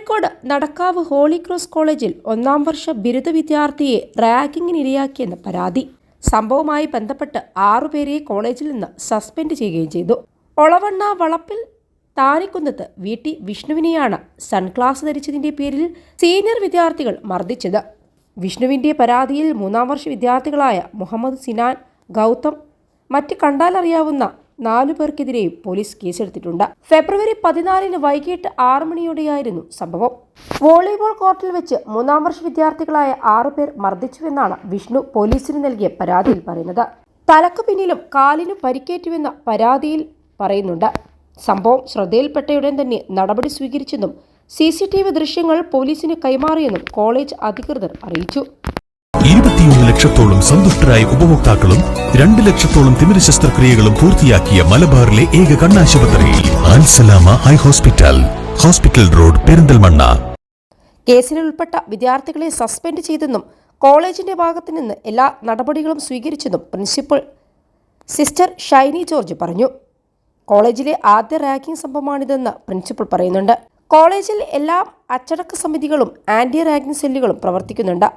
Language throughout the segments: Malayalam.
കോഴിക്കോട് നടക്കാവ് ഹോളി ക്രോസ് കോളേജിൽ ഒന്നാം വർഷ ബിരുദ വിദ്യാർത്ഥിയെ റാഗിങ്ങിനിരയാക്കിയെന്ന പരാതി. സംഭവവുമായി ബന്ധപ്പെട്ട് ആറുപേരെ കോളേജിൽ നിന്ന് സസ്പെൻഡ് ചെയ്യുകയും ചെയ്തു. ഒളവണ്ണ വളപ്പിൽ താനിക്കുന്നത്ത് വി. ടി. വിഷ്ണുവിനെയാണ് സൺഗ്ലാസ് ധരിച്ചതിന്റെ പേരിൽ സീനിയർ വിദ്യാർത്ഥികൾ മർദ്ദിച്ചത്. വിഷ്ണുവിന്റെ പരാതിയിൽ മൂന്നാം വർഷ വിദ്യാർത്ഥികളായ മുഹമ്മദ് സിനാൻ ഗൗതം മറ്റ് കണ്ടാലറിയാവുന്ന നാലു പേർക്കെതിരെയും പോലീസ് കേസെടുത്തിട്ടുണ്ട്. ഫെബ്രുവരി പതിനാലിന് വൈകിട്ട് ആറു മണിയോടെയായിരുന്നു സംഭവം. വോളിബോൾ കോർട്ടിൽ വെച്ച് മൂന്നാം വർഷ വിദ്യാർത്ഥികളായ ആറുപേർ മർദ്ദിച്ചുവെന്നാണ് വിഷ്ണു പോലീസിന് നൽകിയ പരാതിയിൽ പറയുന്നത്. തലക്കു പിന്നിലും കാലിനും പരിക്കേറ്റുവെന്ന പരാതിയിൽ പറയുന്നുണ്ട്. സംഭവം ശ്രദ്ധയിൽപ്പെട്ടയുടൻ തന്നെ നടപടി സ്വീകരിച്ചെന്നും സി സി ടി വി ദൃശ്യങ്ങൾ പോലീസിന് കൈമാറിയെന്നും കോളേജ് അധികൃതർ അറിയിച്ചു. ഇരുപത്തിയൊന്ന് ലക്ഷത്തോളം സന്തുഷ്ടരായ ഉപഭോക്താക്കളും രണ്ട് ലക്ഷത്തോളം തിമിര ശസ്ത്രക്രിയകളും പൂർത്തിയാക്കിയ മലബാറിലെ ഏക കണ്ണാശുപത്രി ആൻസലാമ eye hospital hospital road Perinthalmanna. കേസിലുൾപ്പെട്ട വിദ്യാർത്ഥികളെ സസ്പെൻഡ് ചെയ്തെന്നും കോളേജിന്റെ ഭാഗത്തു നിന്ന് എല്ലാ നടപടികളും സ്വീകരിച്ചെന്നും പ്രിൻസിപ്പൽ സിസ്റ്റർ ഷൈനി ജോർജ് പറഞ്ഞു. കോളേജിലെ ആദ്യ റാഗിംഗ് സംഭവമാണിതെന്ന് പ്രിൻസിപ്പൽ പറയുന്നുണ്ട്. കോളേജിൽ എല്ലാ അച്ചടക്ക സമിതികളും ആന്റി റാഗിംഗ് സെല്ലുകളും പ്രവർത്തിക്കുന്നുണ്ട്.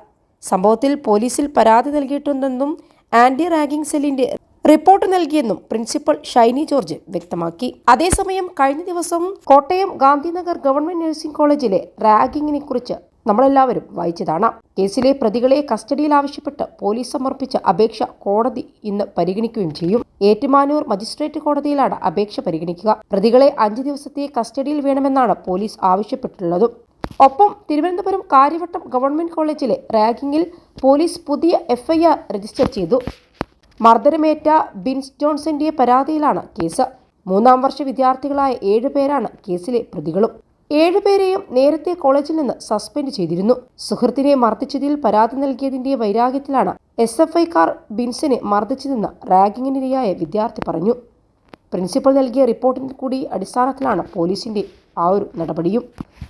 സംഭവത്തിൽ പോലീസിൽ പരാതി നൽകിയിട്ടുണ്ടെന്നും ആന്റി റാഗിംഗ് സെല്ലിന്റെ റിപ്പോർട്ട് നൽകിയെന്നും പ്രിൻസിപ്പൽ ഷൈനി ജോർജ് വ്യക്തമാക്കി. അതേസമയം കഴിഞ്ഞ ദിവസം കോട്ടയം ഗാന്ധിനഗർ ഗവൺമെന്റ് നഴ്സിംഗ് കോളേജിലെ റാഗിങ്ങിനെ കുറിച്ച് നമ്മളെല്ലാവരും വായിച്ചതാണ്. കേസിലെ പ്രതികളെ കസ്റ്റഡിയിൽ ആവശ്യപ്പെട്ട് പോലീസ് സമർപ്പിച്ച അപേക്ഷ കോടതി ഇന്ന് പരിഗണിക്കുകയും ചെയ്യും. ഏറ്റുമാനൂർ മജിസ്ട്രേറ്റ് കോടതിയിലാണ് അപേക്ഷ പരിഗണിക്കുക. പ്രതികളെ അഞ്ച് ദിവസത്തെ കസ്റ്റഡിയിൽ വേണമെന്നാണ് പോലീസ് ആവശ്യപ്പെട്ടിട്ടുള്ളതും. ഒപ്പം തിരുവനന്തപുരം കാര്യവട്ടം ഗവൺമെന്റ് കോളേജിലെ റാഗിങ്ങിൽ പോലീസ് പുതിയ എഫ്ഐആർ രജിസ്റ്റർ ചെയ്തു. മർദ്ദനമേറ്റ ബിൻസ് ജോൺസന്റെ പരാതിയിലാണ് കേസ്. മൂന്നാം വർഷ വിദ്യാർത്ഥികളായ ഏഴുപേരാണ് കേസിലെ പ്രതികളും. ഏഴുപേരെയും നേരത്തെ കോളേജിൽ നിന്ന് സസ്പെൻഡ് ചെയ്തിരുന്നു. സുഹൃത്തിനെ മർദ്ദിച്ചതിൽ പരാതി നൽകിയതിന്റെ വൈരാഗ്യത്തിലാണ് എസ് എഫ് ഐക്കാർ ബിൻസിനെ മർദ്ദിച്ചതെന്ന് റാഗിങ്ങിനിരയായ വിദ്യാർത്ഥി പറഞ്ഞു. പ്രിൻസിപ്പൽ നൽകിയ റിപ്പോർട്ടിന്റെ കൂടി അടിസ്ഥാനത്തിലാണ് പോലീസിന്റെ ആ ഒരു നടപടിയും.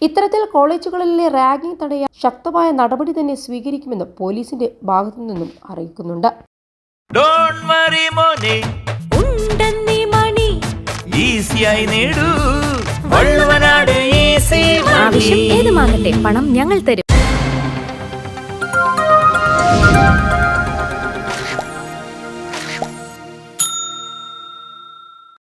ഇത്തരത്തിൽ കോളേജുകളിലെ റാഗിംഗ് തടയാൻ ശക്തമായ നടപടി തന്നെ സ്വീകരിക്കുമെന്ന് പോലീസിന്റെ ഭാഗത്തു നിന്നും അറിയിക്കുന്നുണ്ട്. ഡോണ്ട് വറി മോനെ. ഉണ്ടെന്നീ മണി. ഈസിയായി നേടൂ. വള്ളുവനാട് ഈസി ആവശ്യം ഏതുമാകട്ടെ പണം ഞങ്ങൾ തരും.